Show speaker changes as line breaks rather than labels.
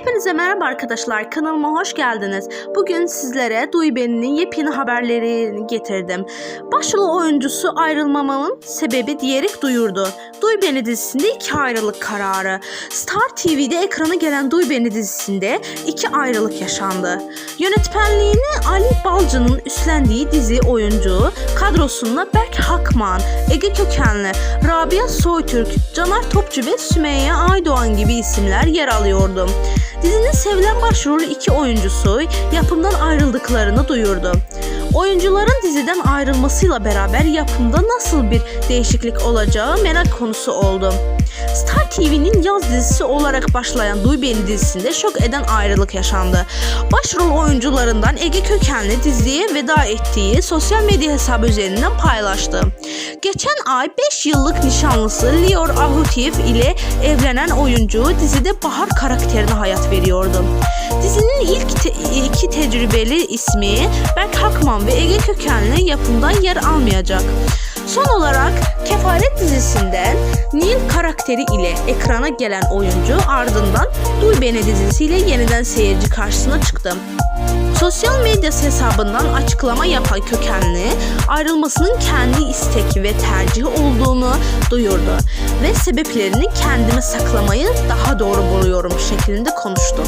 Hepinize merhaba arkadaşlar. Kanalıma hoş geldiniz. Bugün sizlere Duy Beni'nin yepyeni haberlerini getirdim. Başrol oyuncusu ayrılmamamın sebebi diyerek duyurdu. Duy Beni dizisinde iki ayrılık kararı. Star TV'de ekrana gelen Duy Beni dizisinde iki ayrılık yaşandı. Yönetmenliğini Ali Balcı'nın üstlendiği dizi oyuncu kadrosunda Berk Hakman, Ege kökenli Rabia Soytürk, Caner Topçu ve Sümeyye Aydoğan gibi isimler yer alıyordu. Dizinin sevilen başrolü iki oyuncusu yapımdan ayrıldıklarını duyurdu. Oyuncuların diziden ayrılmasıyla beraber yapımda nasıl bir değişiklik olacağı merak konusu oldu. Star TV'nin yaz dizisi olarak başlayan Duy Beni dizisinde şok eden ayrılık yaşandı. Başrol oyuncularından Ege Kökenli diziye veda ettiği sosyal medya hesabı üzerinden paylaştı. Geçen ay 5 yıllık nişanlısı Lior Ahutif ile evlenen oyuncu dizide Bahar karakterine hayat veriyordu. Dizinin ilk te- iki tecrübeli ismi Berk Hakman ve Ege Kökenli yapımdan yer almayacak. Son olarak Nil karakteri ile ekrana gelen oyuncu ardından Duy Beni dizisiyle yeniden seyirci karşısına çıktı. Sosyal medyası hesabından açıklama yapan kökenli ayrılmasının kendi istek ve tercih olduğunu duyurdu ve sebeplerini kendime saklamayı daha doğru buluyorum şeklinde konuştu.